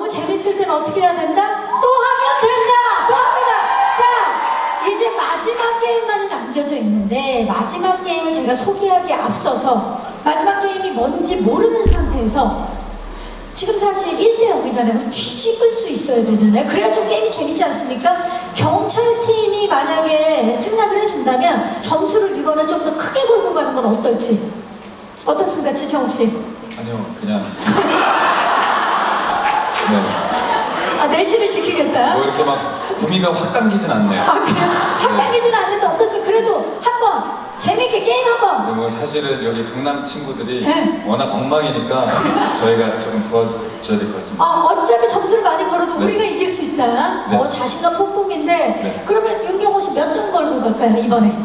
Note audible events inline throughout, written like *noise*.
너무 재밌을 때는 어떻게 해야 된다? 또 하면 된다! 또 합니다! 자, 이제 마지막 게임만이 남겨져 있는데, 마지막 게임을 제가 소개하기에 앞서서, 마지막 게임이 뭔지 모르는 상태에서, 지금 사실 1대 0이잖아요. 뒤집을 수 있어야 되잖아요. 그래야 좀 게임이 재밌지 않습니까? 경찰팀이 만약에 승낙을 해준다면 점수를 이번에 좀 더 크게 걸고 가는 건 어떨지. 어떻습니까, 지창욱 씨? 아니요, 그냥. *laughs* 네. 아, 내실을 지키겠다. 뭐 이렇게 막 구미가 확 당기진 않네요. 아, 그래요? 확당기진 않는데 어떻습니까? 그래도 한번 재밌게 게임 한번. 근데 뭐 사실은 여기 강남 친구들이 네. 워낙 엉망이니까 저희가 조금 도와줘야 될 것 같습니다. 아, 어차피 점수를 많이 걸어도 네. 우리가 이길 수 있다. 네. 어, 자신감 뿜뿜인데. 네. 그러면 윤경호 씨 몇 점 걸고 갈까요, 이번에?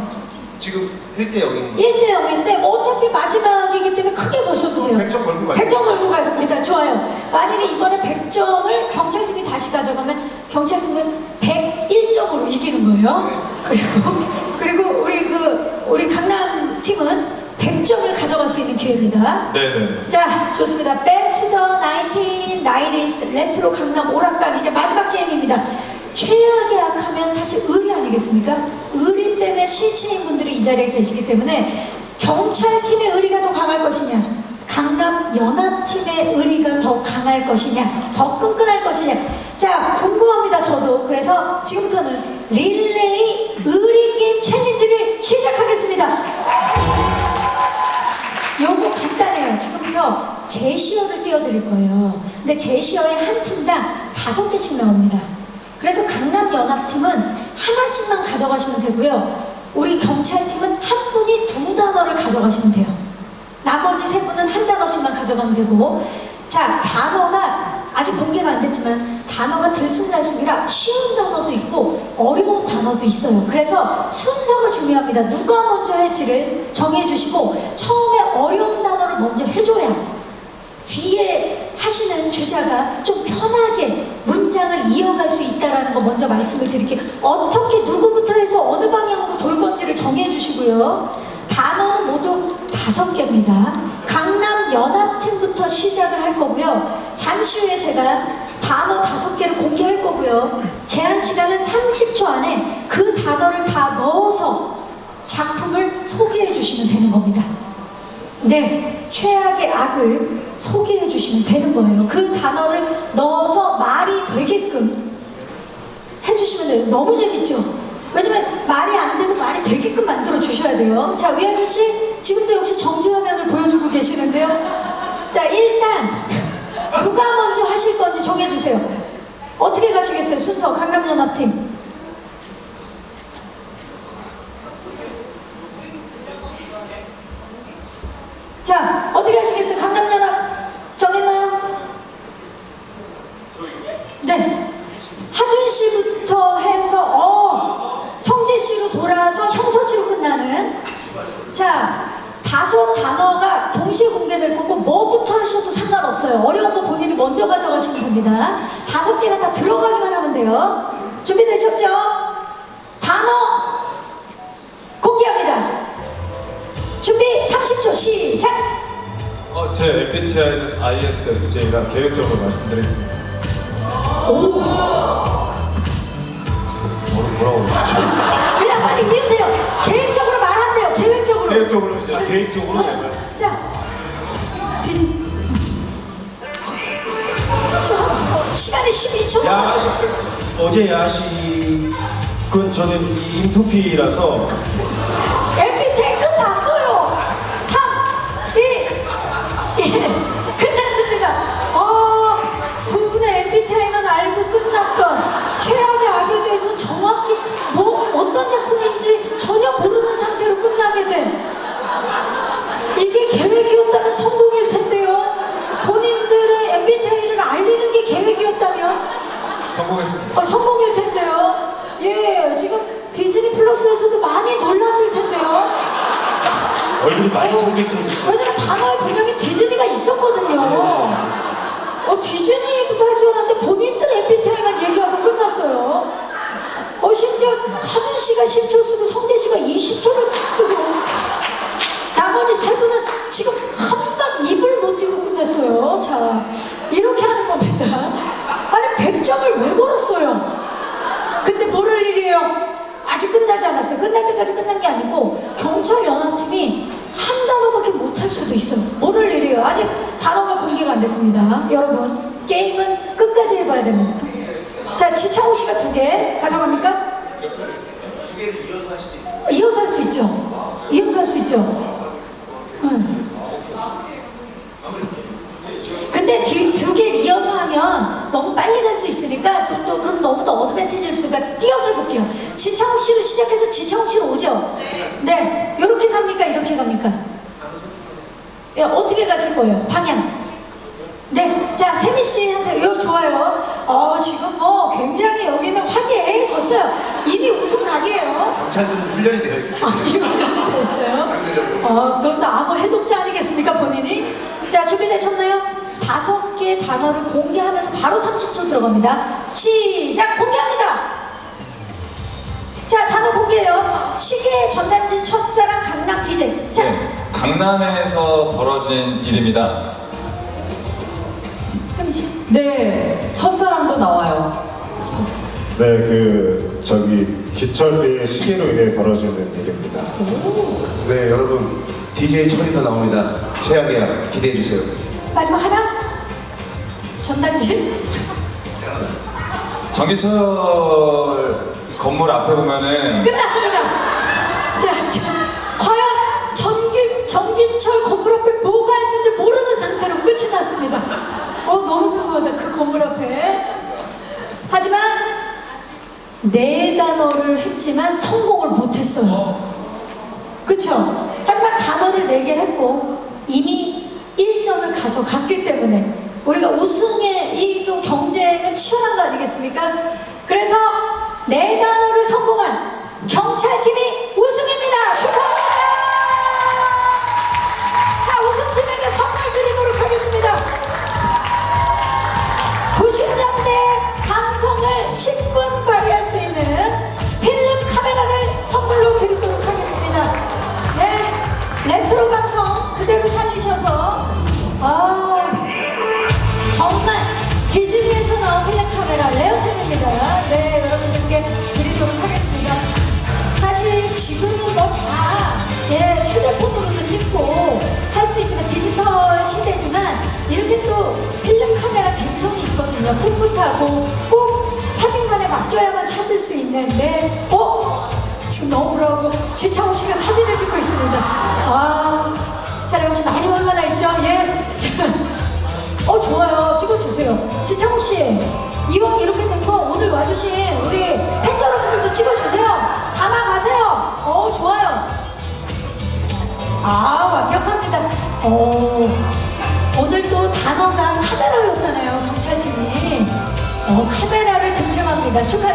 지금 1대 0입니다. 1대 0인데 뭐 어차피 마지막이기 때문에 크게 보셔도 돼요. 100점 걸고 가요. 100점 걸고 갑니다. 좋아요. 만약에 이번에 100점을 경찰팀이 다시 가져가면 경찰팀은 101점으로 이기는 거예요. 그리고 그리고 우리 그 우리 강남 팀은 100점을 가져갈 수 있는 기회입니다. 네네. 자, 좋습니다. Back to the 1990s 레트로 강남 오락관 이제 마지막 게임입니다. 최악의 악하면 사실 의리 아니겠습니까? 의리 때문에 실체인 분들이 이 자리에 계시기 때문에 경찰팀의 의리가 더 강할 것이냐, 강남 연합팀의 의리가 더 강할 것이냐, 더 끈끈할 것이냐. 자, 궁금합니다. 저도 그래서 지금부터는 릴레이 의리 게임 챌린지를 시작하겠습니다. 요거 간단해요. 지금부터 제시어를 띄워드릴 거예요. 근데 제시어에 한 팀당 다섯 개씩 나옵니다. 그래서 강남 연합팀은 하나씩만 가져가시면 되고요. 우리 경찰팀은 한 분이 두 단어를 가져가시면 돼요. 나머지 세 분은 한 단어씩만 가져가면 되고, 자, 단어가 아직 공개가 안 됐지만 단어가 들쑥날쑥이라 쉬운 단어도 있고 어려운 단어도 있어요. 그래서 순서가 중요합니다. 누가 먼저 할지를 정해주시고 처음에 어려운 단어를 먼저 해줘야 뒤에 하시는 주자가 좀 편하게 문장을 이어갈 수 있다는 거 먼저 말씀을 드릴게요. 어떻게 누구부터 해서 어느 방향으로 돌 건지를 정해 주시고요. 단어는 모두 다섯 개입니다. 강남 연합팀부터 시작을 할 거고요. 잠시 후에 제가 단어 다섯 개를 공개할 거고요. 제한 시간은 30초 안에 그 단어를 다 넣어서 작품을 소개해 주시면 되는 겁니다. 네, 최악의 악을 소개해 주시면 되는 거예요. 그 단어를 넣어서 말이 되게끔 해주시면 돼요. 너무 재밌죠? 왜냐면 말이 안 돼도 말이 되게끔 만들어 주셔야 돼요. 자, 위아준 씨, 지금도 역시 정주화면을 보여주고 계시는데요. 자, 일단 누가 먼저 하실 건지 정해주세요. 어떻게 가시겠어요? 순서 강남연합팀. 자, 어떻게 하시겠어요? 강남연합 정했나요? 네. 하준 씨부터 해서 어 성재 씨로 돌아서 형서 씨로 끝나는 자 다섯 단어가 동시에 공개될 거고 뭐부터 하셔도 상관없어요. 어려운 거 본인이 먼저 가져가시면 됩니다. 개가 다 들어가기만 하면 돼요. 준비되셨죠? 단어 공개합니다. 준비 30초 시작. 어, 제 MBTI는 ISFJ라 계획적으로 말씀드리겠습니다. 오. 뭐라, 뭐라고 그러시죠? 그냥 빨리 이으세요. 계획적으로 말한대요. 계획적으로. 계획적으로, 야, 계획적으로 내가. 자, 뒤지. 시- 시간이 12초 야, 남았어요. 어제 야식은 저는 이 인프피라서 MBTI 끝났어요. 3, 2, 1. 끝났습니다. 어, 두 분의 MBTI만 알고 끝났던 최악의 악에 대해서 정확히 뭐, 어떤 작품인지 전혀 모르는 상태로 끝나게 된 이게 계획이었다면 성공일 텐데요. 본인들의 MBTI를 게 계획이었다면 성공했습니다. 어, 성공일 텐데요. 예, 지금 디즈니 플러스에서도 많이 놀랐을 텐데요. 얼굴이 많이 청백해지시고 왜냐면 단어에 분명히 디즈니가 있었거든요. 어, 디즈니부터 할 줄 알았는데 본인들 MBTI만 얘기하고 끝났어요. 어, 심지어 하준 씨가 10초 쓰고 성재 씨가 20초를 쓰고 나머지 세 분은 지금 한방 입을 못 띄고 끝냈어요. 자, 이렇게 하는 겁니다. 100점을 왜 걸었어요? 근데 모를 일이에요. 아직 끝나지 않았어요. 끝날 때까지 끝난 게 아니고 경찰 연합팀이 한 단어밖에 못 할 수도 있어요. 모를 일이에요. 아직 단어가 공개가 안 됐습니다. 여러분 게임은 끝까지 해봐야 됩니다. 자 지창욱 씨가 두 개 가져갑니까? 두 개를 이어서 할 수도 있고. 이어서 할 수 있죠. 이어서 할 수 있죠. 응. 근데 두 개를 이어서 하면 너무 빨리 갈 수 있으니까 또, 또 그럼 너무 더 어드밴티지일 수가 띄어서 해볼게요. 지창욱 씨로 시작해서 지창욱 씨로 오죠? 네. 이렇게 갑니까? 이렇게 갑니까? 예, 어떻게 가실 거예요? 방향. 네, 자 세미 씨한테 요 좋아요. 어 지금 뭐 굉장히 여기는 화기애애해졌어요. 이미 우승 각이에요. 경찰들은 훈련이 되어 있기 아, 이거 보였어요? 상대적으로. 어, 그것도 아무 해독자 아니겠습니까, 본인이? 자, 준비되셨나요? 다섯 개 단어를 공개하면서 바로 30초 들어갑니다. 시작! 공개합니다! 자, 단어 공개해요. 시계 전단지 첫사랑 강남 DJ. 자, 네, 강남에서 벌어진 일입니다. 씨. 네, 첫사랑도 나와요. 네, 그 저기 기철비의 시계로 인해 벌어지는 일입니다. 네, 여러분 DJ 철이도 나옵니다. 최악이야 기대해 주세요. 마지막 하나? 전단지? 정기철 건물 앞에 보면은 끝났습니다. 자, 자, 과연 전기, 전기철 건물 앞에 뭐가 있는지 모르는 상태로 끝이 났습니다. 어, 너무 궁금하다. 그 건물 앞에. 하지만 네 단어를 했지만 성공을 못했어요. 그쵸? 하지만 단어를 네 개 했고 이미 1점을 가져갔기 때문에 우리가 우승의 이 또 경쟁은 치열한 거 아니겠습니까? 그래서 네 단어를 성공한 경찰팀이 우승입니다. 축하합니다. 뭐다 예, 휴대폰으로도 찍고 할 수 있지만 디지털 시대지만 이렇게 또 필름 카메라 감성이 있거든요. 풋풋하고 꼭 사진관에 맡겨야만 찾을 수 있는데 어? 지금 너무 부러우고 지창욱 씨가 사진을 찍고 있습니다. 아, 촬영 씨 많이 화가 나 있죠? 예. 자, *laughs* 어 좋아요. 찍어주세요. 지창욱 씨 이왕 이렇게 된 거 오늘 와주신 우리 팬 여러분들도 찍어주세요. 담아가세요. 어 좋아요. 아 완벽합니다. 어 오늘 또 단어가 카메라였잖아요 경찰팀이. 어 카메라를 득템합니다. 축하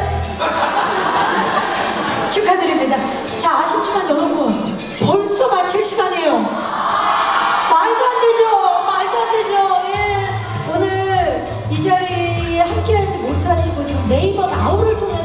축하드립니다. 자 아쉽지만 여러분 벌써 마칠 시간이에요.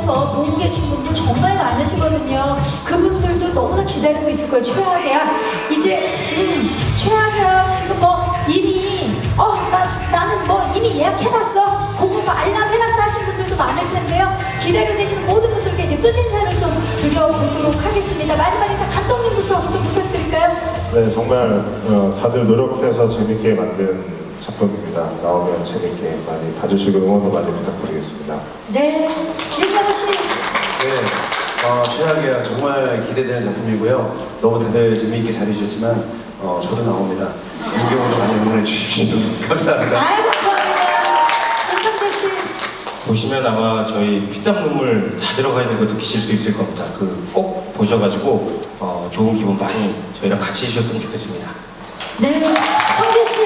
통해서 보고 계신 분들 정말 많으시거든요. 그분들도 너무나 기다리고 있을 거예요. 최악이야. 이제 음, 최악이야. 지금 뭐 이미 어 나 나는 뭐 이미 예약해놨어. 공부 뭐 알람 해놨어 하신 분들도 많을 텐데요. 기다리고 계시는 모든 분들께 이제 끝 인사를 좀 드려보도록 하겠습니다. 마지막 인사 감독님부터 좀 부탁드릴까요? 네, 정말 어, 다들 노력해서 재밌게 만든 작품입니다. 나오면 재밌게 많이 봐주시고 응원도 많이 부탁드리겠습니다. 네, 네, 어, 최악이야 정말 기대되는 작품이고요. 너무 다들 재미있게 잘해주셨지만 어, 저도 나옵니다. 윤경호도 많이 응원해 주십시오. *laughs* 감사합니다. 아유 감사합니다. 김성재 씨. 보시면 아마 저희 피땀 눈물 다 들어가 있는 거 느끼실 수 있을 겁니다. 그 꼭 보셔가지고 어, 좋은 기분 많이 저희랑 같이 해주셨으면 좋겠습니다. 네, 성재 씨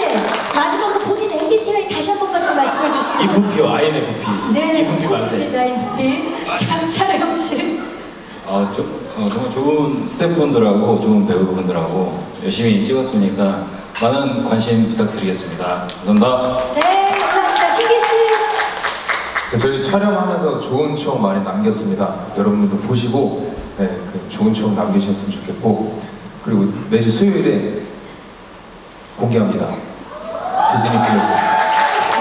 마지막으로 본인 MBTI 다시 한 번만 좀 말씀해 주시겠어요? 이분피요, INFP. 네, 이분피. 인프피입니다, 인프피. 자, 차례영 씨. 어, 저, 어, 정말 좋은 스태프분들하고 좋은 배우분들하고 열심히 찍었으니까 많은 관심 부탁드리겠습니다. 감사합니다. 네, 감사합니다. 신기 씨. 저희 촬영하면서 좋은 추억 많이 남겼습니다. 여러분들도 보시고 네, 그 좋은 추억 남기셨으면 좋겠고 그리고 매주 수요일에 공개합니다. 디즈니 플러스.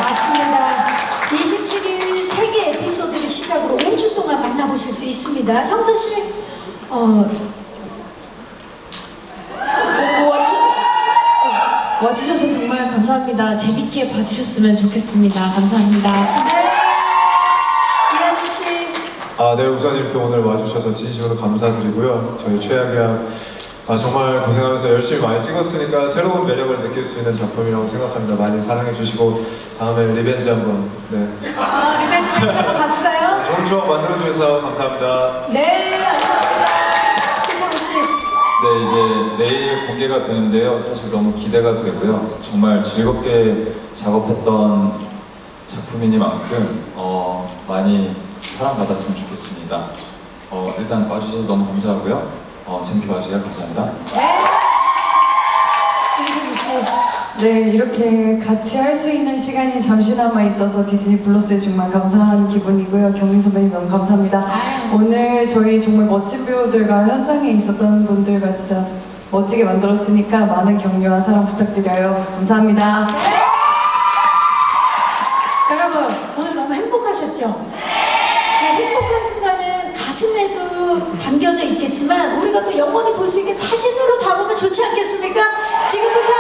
맞습니다. 27일 세계 만나보실 수 있습니다. 형서 씨, 어, 와주, 어, 와주셔서 정말 감사합니다. 재밌게 봐주셨으면 좋겠습니다. 감사합니다. 네, 이한주 씨, 아, 네, 우선 이렇게 오늘 와주셔서 진심으로 감사드리고요. 저희 최악이야 아, 정말 고생하면서 열심히 많이 찍었으니까 새로운 매력을 느낄 수 있는 작품이라고 생각합니다. 많이 사랑해 주시고 다음에 리벤지 한번 네. 어, 리벤 같이 한번 가볼까요? 좋은 추억 만들어 주셔서 감사합니다. 네, 감사합니다. 최창욱 씨. 네, 이제 내일 공개가 되는데요. 사실 너무 기대가 되고요. 정말 즐겁게 작업했던 작품이니만큼 어, 많이 사랑받았으면 좋겠습니다. 어, 일단 와주셔서 너무 감사하고요. 어, 재밌게 봐주세요. 감사합니다. 네. 김승희 씨. 네, 이렇게 같이 할 수 있는 시간이 잠시나마 있어서 디즈니 플러스에 정말 감사한 기분이고요. 경민 선배님 너무 감사합니다. 오늘 저희 정말 멋진 배우들과 현장에 있었던 분들과 진짜 멋지게 만들었으니까 많은 격려와 사랑 부탁드려요. 감사합니다. 여러분 오늘 너무 행복하셨죠? 그 행복한 순간은 가슴에도 담겨져 있겠지만 우리가 또 영원히 볼 수 있게 사진으로 담으면 좋지 않겠습니까? 지금부터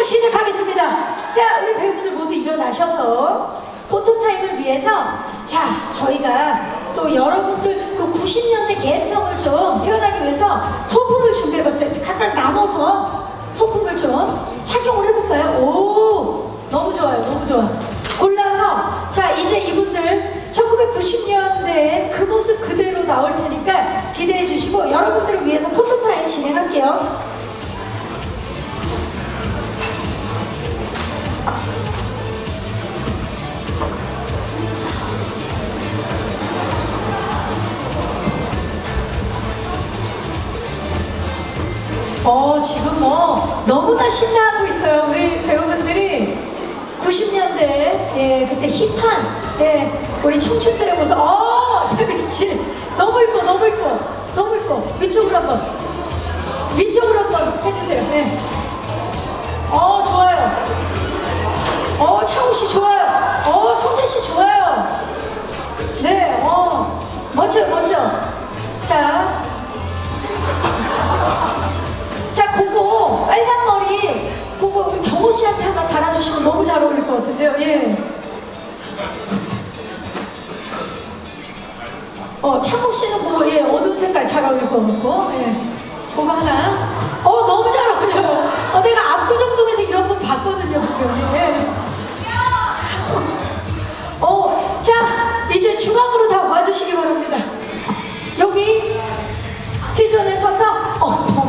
촬영을 시작하겠습니다. 자 우리 배우분들 모두 일어나셔서 포토타임을 위해서 자 저희가 또 여러분들 그 90년대 감성을 좀 표현하기 위해서 소품을 준비해봤어요. 각각 나눠서 소품을 좀 착용을 해볼까요? 오 너무 좋아요 너무 좋아 골라서 자 이제 이분들 1990년대의 그 모습 그대로 나올 테니까 기대해 주시고 여러분들을 위해서 포토타임 진행할게요 어 지금 뭐 너무나 신나하고 있어요 우리 배우분들이. 90년대 예 그때 힙한 예 우리 청춘들의 모습. 어 세빈 씨 너무 이뻐 너무 이뻐 너무 이뻐. 위쪽으로 한번 위쪽으로 한번 해주세요 네어 좋아요. 어 차우 씨 좋아요. 어 성재 씨 좋아요. 네 어 멋져 멋져. 자 자, 빨간 머리 그거 우리 경호 씨한테 하나 달아주시면 너무 잘 어울릴 것 같은데요. 예. 어, 창국 씨는 그거 예 어두운 색깔 잘 어울릴 것 같고 예. 그거 하나. 어 너무 잘 어울려요. 어 내가 압구정동에서 이런 분 봤거든요 분명히. 예. 어, 자 이제 중앙으로 다 와주시기 바랍니다. 여기 T존에 서서 어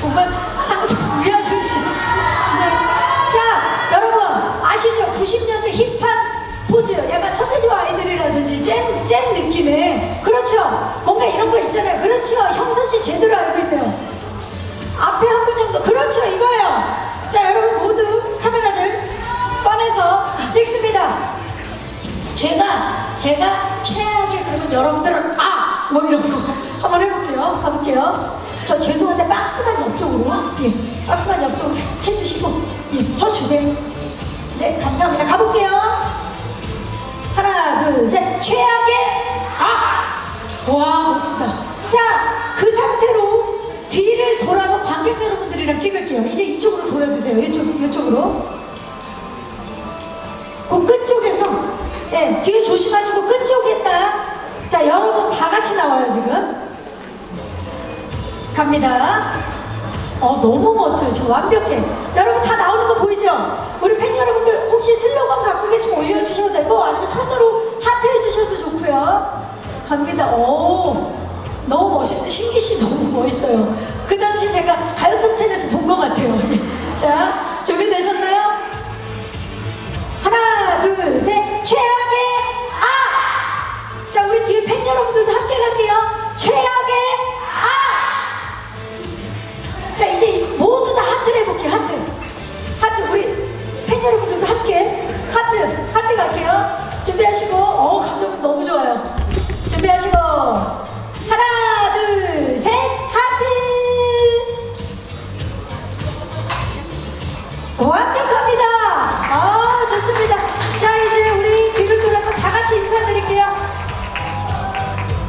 정말 상상 *laughs* 위아준 씨. 네. 자 여러분 아시죠? 90년대 힙한 포즈. 약간 서태지와 아이들이라든지 잼, 잼 느낌의. 그렇죠? 뭔가 이런 거 있잖아요. 그렇죠? 형서 씨 제대로 알고 있네요. 앞에 한 분 정도. 그렇죠 이거예요. 자 여러분 모두 카메라를 꺼내서 찍습니다. 제가 제가 최악의 그러면 여러분들은 아뭐 이런 거. 한번 해볼게요. 가볼게요 저 죄송한데 박스만 옆쪽으로 예 박스만 옆쪽으로 훅 해주시고 예 저 주세요. 네 감사합니다. 가볼게요. 하나 둘 셋. 최악의 아 와 멋지다. 자 그 상태로 뒤를 돌아서 관객 여러분들이랑 찍을게요. 이제 이쪽으로 돌아주세요. 이쪽 이쪽으로. 그 끝쪽에서 예, 뒤에 조심하시고 끝쪽에 딱. 자, 여러분 다 같이 나와요, 지금. 갑니다. 어, 너무 멋져요. 지금 완벽해. 여러분 다 나오는 거 보이죠? 우리 팬 여러분들 혹시 슬로건 갖고 계시면 올려주셔도 되고 아니면 손으로 하트 해주셔도 좋고요. 갑니다. 오, 너무 멋있어. 신기 씨 너무 멋있어요. 그 당시 제가 가요 톱10에서 완벽합니다. 아, 좋습니다. 자, 이제 우리 뒤를 돌아서 다 같이 인사드릴게요.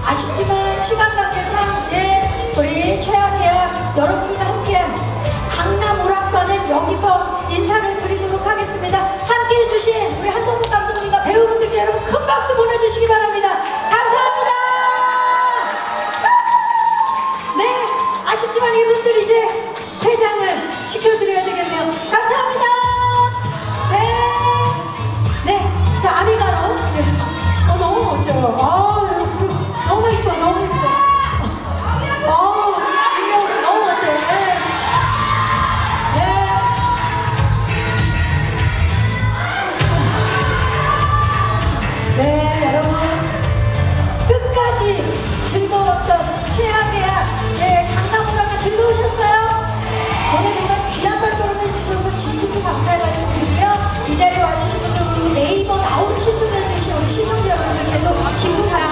아쉽지만 시간 관계상, 예, 우리 최악계약 여러분들과 함께 강남 오락관은 여기서 인사를 드리도록 하겠습니다. 함께 해주신 우리 한동국 감독님과 배우분들께 여러분 큰 박수 보내주시기 바랍니다. 감사합니다. 네, 아쉽지만 이분들 이제 퇴장을 시켜드려야 되겠네요. 시청자 여러분들께 또 깊은 감사